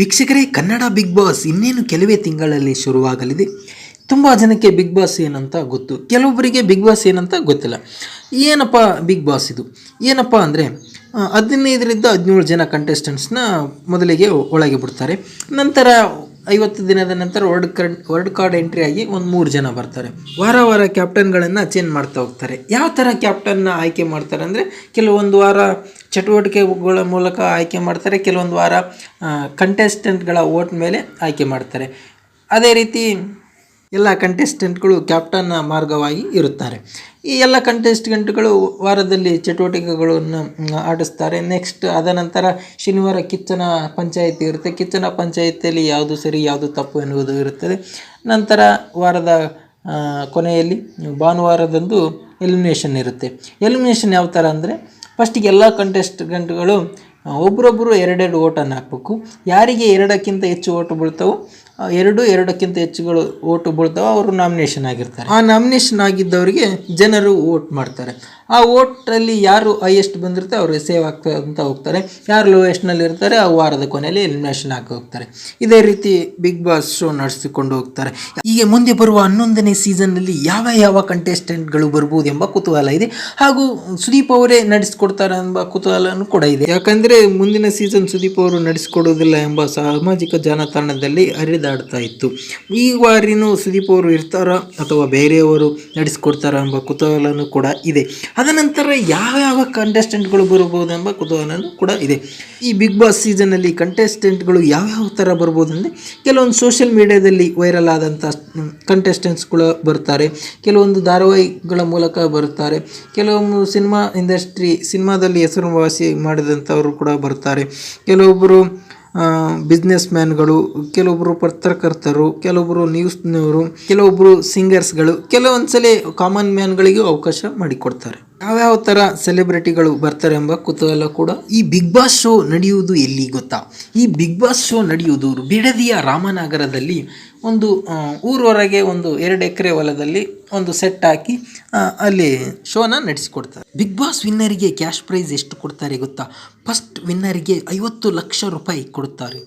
ವೀಕ್ಷಕರೇ, Kannada big boss ಇನ್ನೇನು ಕೆಲವೇ ತಿಂಗಳಲ್ಲಿ ಶುರುವಾಗಲಿದೆ? ತುಂಬ ಜನಕ್ಕೆ ಬಿಗ್ ಬಾಸ್ ಏನಂತ ಗೊತ್ತು. ಕೆಲವೊಬ್ಬರಿಗೆ ಬಿಗ್ ಬಾಸ್ ಏನಂತ ಗೊತ್ತಿಲ್ಲ. ಏನಪ್ಪ ಬಿಗ್ ಬಾಸ್ ಇದು? ಏನಪ್ಪ ಅಂದರೆ ಹದಿನೈದರಿಂದ ಹದಿನೇಳು ಜನ ಕಂಟೆಸ್ಟೆಂಟ್ಸ್ನ ಮೊದಲಿಗೆ ಒಳಗೆ ಬಿಡ್ತಾರೆ. ನಂತರ ಐವತ್ತು ದಿನದ ನಂತರ wild card wild card entry ಆಗಿ ಒಂದು ಮೂರು ಜನ ಬರ್ತಾರೆ. ವಾರ ವಾರ ಕ್ಯಾಪ್ಟನ್ಗಳನ್ನು ಚೇಂಜ್ ಮಾಡ್ತಾ ಹೋಗ್ತಾರೆ. ಯಾವ ಥರ ಕ್ಯಾಪ್ಟನ್ನ ಆಯ್ಕೆ ಮಾಡ್ತಾರೆ ಅಂದರೆ ಕೆಲವೊಂದು ವಾರ ಚಟುವಟಿಕೆಗಳ ಮೂಲಕ ಆಯ್ಕೆ ಮಾಡ್ತಾರೆ, ಕೆಲವೊಂದು ವಾರ ಕಂಟೆಸ್ಟೆಂಟ್ಗಳ ಓಟ್ ಮೇಲೆ ಆಯ್ಕೆ ಮಾಡ್ತಾರೆ. ಅದೇ ರೀತಿ ಎಲ್ಲ ಕಂಟೆಸ್ಟೆಂಟ್ಗಳು ಕ್ಯಾಪ್ಟನ್ನ ಮಾರ್ಗವಾಗಿ ಇರುತ್ತಾರೆ. ಈ ಎಲ್ಲ ಕಂಟೆಸ್ಟೆಂಟ್ಗಳು ವಾರದಲ್ಲಿ ಚಟುವಟಿಕೆಗಳನ್ನು ಆಡಿಸ್ತಾರೆ. ನೆಕ್ಸ್ಟ್ ಅದನಂತರ ಶನಿವಾರ ಕಿಚ್ಚನ ಪಂಚಾಯಿತಿ ಇರುತ್ತೆ. ಕಿಚ್ಚನ ಪಂಚಾಯಿತಿಯಲ್ಲಿ ಯಾವುದು ಸರಿ, ಯಾವುದು ತಪ್ಪು ಎನ್ನುವುದು ಇರುತ್ತದೆ. ನಂತರ ವಾರದ ಕೊನೆಯಲ್ಲಿ ಭಾನುವಾರದಂದು ಎಲಿಮಿನೇಷನ್ ಇರುತ್ತೆ. ಎಲಿಮಿನೇಷನ್ ಯಾವ ಥರ ಅಂದರೆ ಫಸ್ಟಿಗೆ ಎಲ್ಲ ಕಂಟೆಸ್ಟೆಂಟ್ಗಳು ಒಬ್ಬರೊಬ್ಬರು ಎರಡೆರಡು ಓಟನ್ನು ಹಾಕಬೇಕು. ಯಾರಿಗೆ ಎರಡಕ್ಕಿಂತ ಹೆಚ್ಚು ಓಟು ಬೀಳ್ತಾವೋ ಎರಡು ಎರಡಕ್ಕಿಂತ ಹೆಚ್ಚುಗಳು ಓಟು ಬೀಳ್ತಾವೆ, ಅವರು ನಾಮಿನೇಷನ್ ಆಗಿರ್ತಾರೆ. ಆ ನಾಮಿನೇಷನ್ ಆಗಿದ್ದವರಿಗೆ ಜನರು ಓಟ್ ಮಾಡ್ತಾರೆ. ಆ ಓಟಲ್ಲಿ ಯಾರು ಹೈಯೆಸ್ಟ್ ಬಂದಿರುತ್ತೆ, ಅವರು ಸೇವ್ ಆಗ್ತಾ ಅಂತ ಹೋಗ್ತಾರೆ. ಯಾರು ಲೋಯೆಸ್ಟ್ನಲ್ಲಿ ಇರ್ತಾರೆ, ಆ ವಾರದ ಕೊನೆಯಲ್ಲಿ ಎಲಿಮಿನೇಷನ್ ಹಾಕಿ ಹೋಗ್ತಾರೆ. ಇದೇ ರೀತಿ ಬಿಗ್ ಬಾಸ್ ಶೋ ನಡೆಸಿಕೊಂಡು ಹೋಗ್ತಾರೆ. ಹೀಗೆ ಮುಂದೆ ಬರುವ ಹನ್ನೊಂದನೇ ಸೀಸನ್ನಲ್ಲಿ ಯಾವ ಯಾವ ಕಂಟೆಸ್ಟೆಂಟ್ಗಳು ಬರ್ಬೋದು ಎಂಬ ಕುತೂಹಲ ಇದೆ. ಹಾಗೂ ಸುದೀಪ್ ಅವರೇ ನಡೆಸಿಕೊಡ್ತಾರೆ ಎಂಬ ಕುತೂಹಲನೂ ಕೂಡ ಇದೆ. ಯಾಕಂದರೆ ಮುಂದಿನ ಸೀಸನ್ ಸುದೀಪ್ ಅವರು ನಡೆಸಿಕೊಡೋದಿಲ್ಲ ಎಂಬ ಸಾಮಾಜಿಕ ಜಾಲತಾಣದಲ್ಲಿ ಹರಿದಾಡ್ತಾ ಇತ್ತು. ಈ ವಾರಿನೂ ಸುದೀಪ್ ಅವರು ಇರ್ತಾರಾ ಅಥವಾ ಬೇರೆಯವರು ನಡೆಸ್ಕೊಡ್ತಾರಾ ಎಂಬ ಕುತೂಹಲನೂ ಕೂಡ ಇದೆ. ಅದನಂತರ ನಂತರ ಯಾವ ಯಾವ ಕಂಟೆಸ್ಟೆಂಟ್ಗಳು ಬರಬಹುದು ಎಂಬ ಕುತೂಹಲನೂ ಕೂಡ ಇದೆ. ಈ ಬಿಗ್ ಬಾಸ್ ಸೀಸನಲ್ಲಿ ಕಂಟೆಸ್ಟೆಂಟ್ಗಳು ಯಾವ್ಯಾವ ಥರ ಬರ್ಬೋದು ಅಂದರೆ ಕೆಲವೊಂದು ಸೋಷಿಯಲ್ ಮೀಡಿಯಾದಲ್ಲಿ ವೈರಲ್ ಆದಂಥ ಕಂಟೆಸ್ಟೆಂಟ್ಸ್ಗಳು ಬರ್ತಾರೆ. ಕೆಲವೊಂದು ಧಾರಾವಾಹಿಗಳ ಮೂಲಕ ಬರ್ತಾರೆ. ಕೆಲವೊಂದು ಸಿನಿಮಾ ಇಂಡಸ್ಟ್ರಿ ಸಿನಿಮಾದಲ್ಲಿ ಹೆಸರುವಾಸಿ ಮಾಡಿದಂಥವರು ಕೂಡ ಬರ್ತಾರೆ. ಕೆಲವೊಬ್ಬರು ಬಿಸ್ನೆಸ್ ಮ್ಯಾನ್ಗಳು ಕೆಲವೊಬ್ಬರು ಪತ್ರಕರ್ತರು ಕೆಲವೊಬ್ಬರು ನ್ಯೂಸ್ನವರು ಕೆಲವೊಬ್ಬರು ಸಿಂಗರ್ಸ್ಗಳು ಕೆಲವೊಂದು ಸಲ ಕಾಮನ್ ಮ್ಯಾನ್ಗಳಿಗೂ ಅವಕಾಶ ಮಾಡಿಕೊಡ್ತಾರೆ. ಯಾವ್ಯಾವ ಥರ ಸೆಲೆಬ್ರಿಟಿಗಳು ಬರ್ತಾರೆ ಎಂಬ ಕುತೂಹಲ ಕೂಡ ಈ ಬಿಗ್ ಬಾಸ್ ಶೋ ನಡೆಯುವುದು ಎಲ್ಲಿ ಗೊತ್ತಾ? ಈ ಬಿಗ್ ಬಾಸ್ ಶೋ ನಡೆಯುವುದು ಬಿಡದಿಯ ರಾಮನಗರದಲ್ಲಿ ಒಂದು ಊರೊರಗೆ ಒಂದು ಎರಡು ಎಕರೆ ಹೊಲದಲ್ಲಿ ಒಂದು ಸೆಟ್ ಹಾಕಿ ಅಲ್ಲಿ ಶೋನ ನಡೆಸಿಕೊಡ್ತಾರೆ. ಬಿಗ್ ಬಾಸ್ ವಿನ್ನರಿಗೆ ಕ್ಯಾಶ್ ಪ್ರೈಸ್ ಎಷ್ಟು ಕೊಡ್ತಾರೆ ಗೊತ್ತಾ? ಫಸ್ಟ್ ವಿನ್ನರಿಗೆ ಐವತ್ತು ಲಕ್ಷ ರೂಪಾಯಿ ಕೊಡುತ್ತಾರೆ